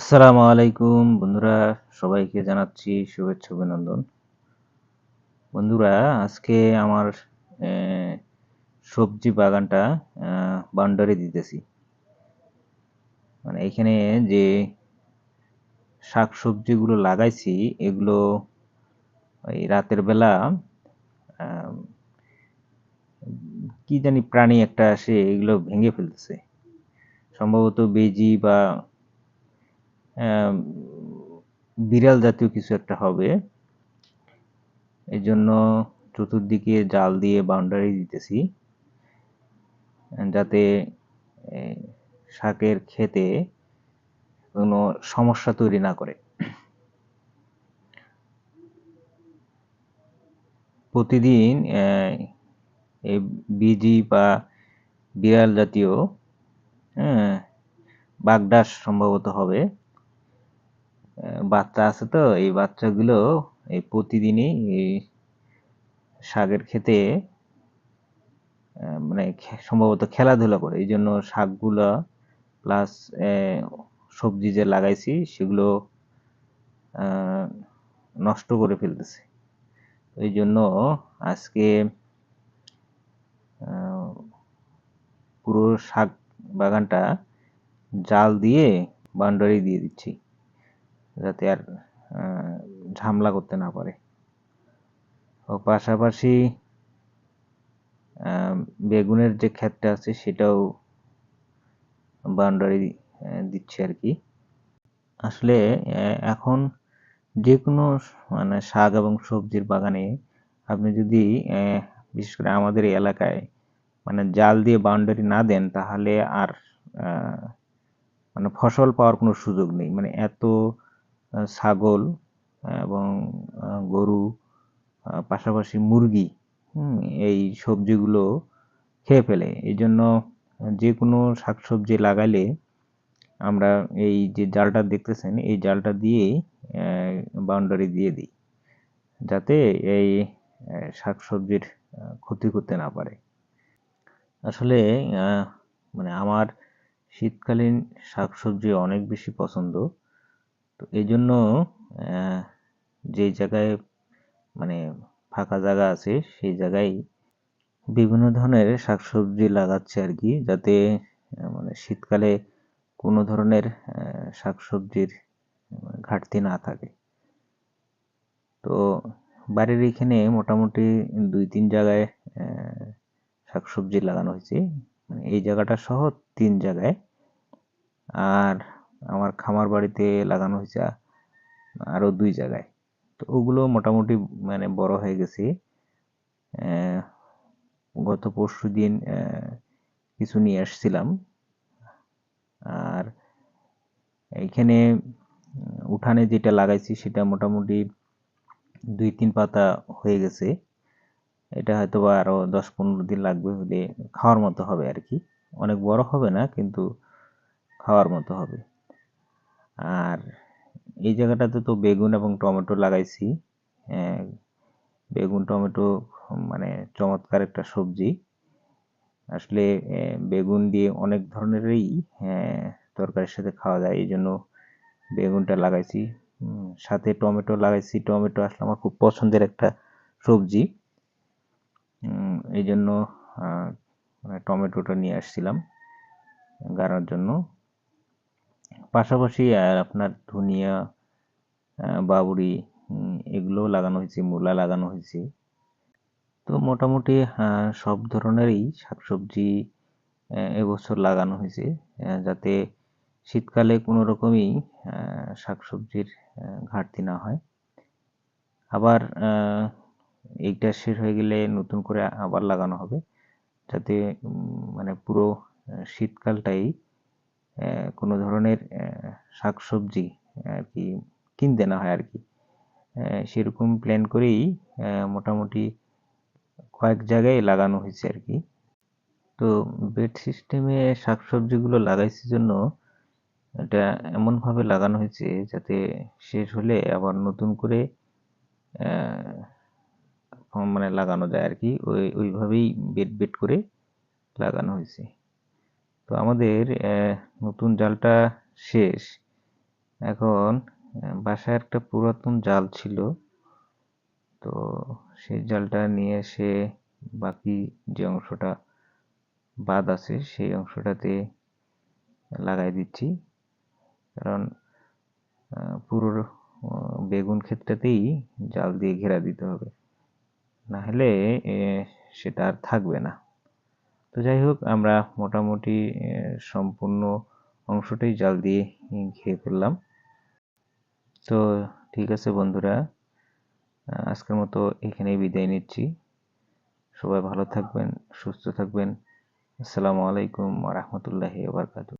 আসসালামু আলাইকুম বন্ধুরা, সবাইকে জানাচ্ছি শুভেচ্ছা, অভিনন্দন। বন্ধুরা, আজকে আমার সবজি বাগানটা বাউন্ডারি দিতেছি। মানে এখানে যে শাক সবজিগুলো লাগাইছি, এগুলো এই রাতের বেলা কি জানি প্রাণী একটা আসে, এগুলো ভেঙে ফেলতেছে। সম্ভবত বেজি বা বিড়াল জাতীয় কিছু একটা হবে। এই জন্য চতুর্দিকে জাল দিয়ে বাউন্ডারি দিতেছি যাতে শাকের ক্ষেতে কোনো সমস্যা তৈরি না করে। প্রতিদিন এই বিজি বা বিড়াল জাতীয় হ্যাঁ, বাগডাস সম্ভবত হবে। বাচ্চা আছে তো এই বাচ্চাগুলো এই প্রতিদিনই এই শাকের আহ, মানে সম্ভবত খেলাধুলা করে। এই জন্য শাকগুলা প্লাস সবজি যে লাগাইছি সেগুলো নষ্ট করে ফেলতেছে। এই জন্য আজকে পুরো শাক বাগানটা জাল দিয়ে বাউন্ডারি দিয়ে দিচ্ছি। যাতে আর ঝামেলা করতে না পারে। ও পাশাপাশি বেগুনের যে ক্ষেতটা আছে সেটাও বাউন্ডারি দিচ্ছি আর কি। আসলে এখন যে কোনো মানে শাক এবং সবজির বাগানে আপনি যদি বিশেষ করে আমাদের এলাকায় মানে জাল দিয়ে বাউন্ডারি না দেন, তাহলে আর মানে ফসল পাওয়ার কোনো সুযোগ নেই। মানে এত ছাগল এবং গরু পাশাপাশি মুরগি এই সবজিগুলো খেয়ে ফেলে। এই জন্য যে কোনো শাক সবজি লাগাইলে আমরা এই যে জালটা দেখতেছেন, এই জালটা দিয়ে বাউন্ডারি দিয়ে দিই, যাতে এই শাক সবজির ক্ষতি করতে না পারে। আসলে মানে আমার শীতকালীন শাকসবজি অনেক বেশি পছন্দ। তো এই জন্য যে জায়গায় মানে ফাঁকা জায়গা আছে, সেই জায়গায় বিভিন্ন ধরনের শাকসবজি লাগাচ্ছে আর কি, যাতে মানে শীতকালে কোনো ধরনের শাকসবজির মানে ঘাটতি না থাকে। তো বাড়ির এখানে মোটামুটি দুই তিন জায়গায় শাকসবজি লাগানো হয়েছে। মানে এই জায়গাটা সহ তিন জায়গায়। আর আমার খামার বাড়িতে লাগানো হয়েছে আরও দুই জায়গায়। তো ওগুলো মোটামুটি মানে বড় হয়ে গেছে। গত পরশু দিন কিছু নিয়ে আসছিলাম। আর এইখানে উঠানে যেটা লাগাইছি সেটা মোটামুটি দুই তিন পাতা হয়ে গেছে। এটা হয়তো বা আরও দশ পনেরো দিন লাগবে হলে খাওয়ার মতো হবে আর কি। অনেক বড় হবে না, কিন্তু খাওয়ার মতো হবে। আর এই জায়গাটাতে তো বেগুন এবং টমেটো লাগাইছি। বেগুন, টমেটো মানে চমৎকার একটা সবজি। আসলে বেগুন দিয়ে অনেক ধরনেরই তরকারির সাথে খাওয়া যায়, এই জন্য বেগুনটা লাগাইছি। সাথে টমেটো লাগাইছি। টমেটো আসলে আমার খুব পছন্দের একটা সবজি। এই জন্য মানে টমেটোটা নিয়ে আসছিলাম গাড়ার জন্য। পাশাপাশি, আর আপনার ধনিয়া বাবুড়ি এগুলোও লাগানো হয়েছে, মূলা লাগানো হয়েছে। তো মোটামুটি সব ধরনেরই শাকসবজি এবছর লাগানো হয়েছে যাতে শীতকালে কোনো রকমই শাকসবজির ঘাটতি না হয়। আবার এইটা শেষ হয়ে গেলে নতুন করে আবার লাগানো হবে, যাতে মানে পুরো শীতকালটাই কোনো ধরনের শাকসবজি আর কি কিনতে না হয় আর কি। সেরকম প্ল্যান করেই মোটামুটি কয়েক জায়গায় লাগানো হয়েছে আর কি। তো বেড সিস্টেমে শাকসবজিগুলো লাগাইছি জন্য এটা এমনভাবে লাগানো হয়েছে যাতে শেষ হলে আবার নতুন করে মানে লাগানো যায় আর কি। ওই, ওইভাবেই বেড বেড করে লাগানো হয়েছে। তো আমাদের নতুন জালটা শেষ। এখন বাসায় একটা পুরাতন জাল ছিল। তো সেই জালটা নিয়ে এসে বাকি যে অংশটা বাদ আছে, সেই অংশটাতে লাগাই দিচ্ছি। কারণ পুরো বেগুন ক্ষেতটাতেই জাল দিয়ে ঘেরা দিতে হবে। না হলে সেটা আর থাকবে না। তো যাই হোক, আমরা মোটামুটি সম্পূর্ণ অংশটাই জাল দিয়ে ঘিরে ফেললাম। তো ঠিক আছে বন্ধুরা আজকের মতো এখানেই বিদায় নিচ্ছি। সবাই ভালো থাকবেন, সুস্থ থাকবেন। আসসালামু আলাইকুম রহমতুল্লাহি ওবরকাতু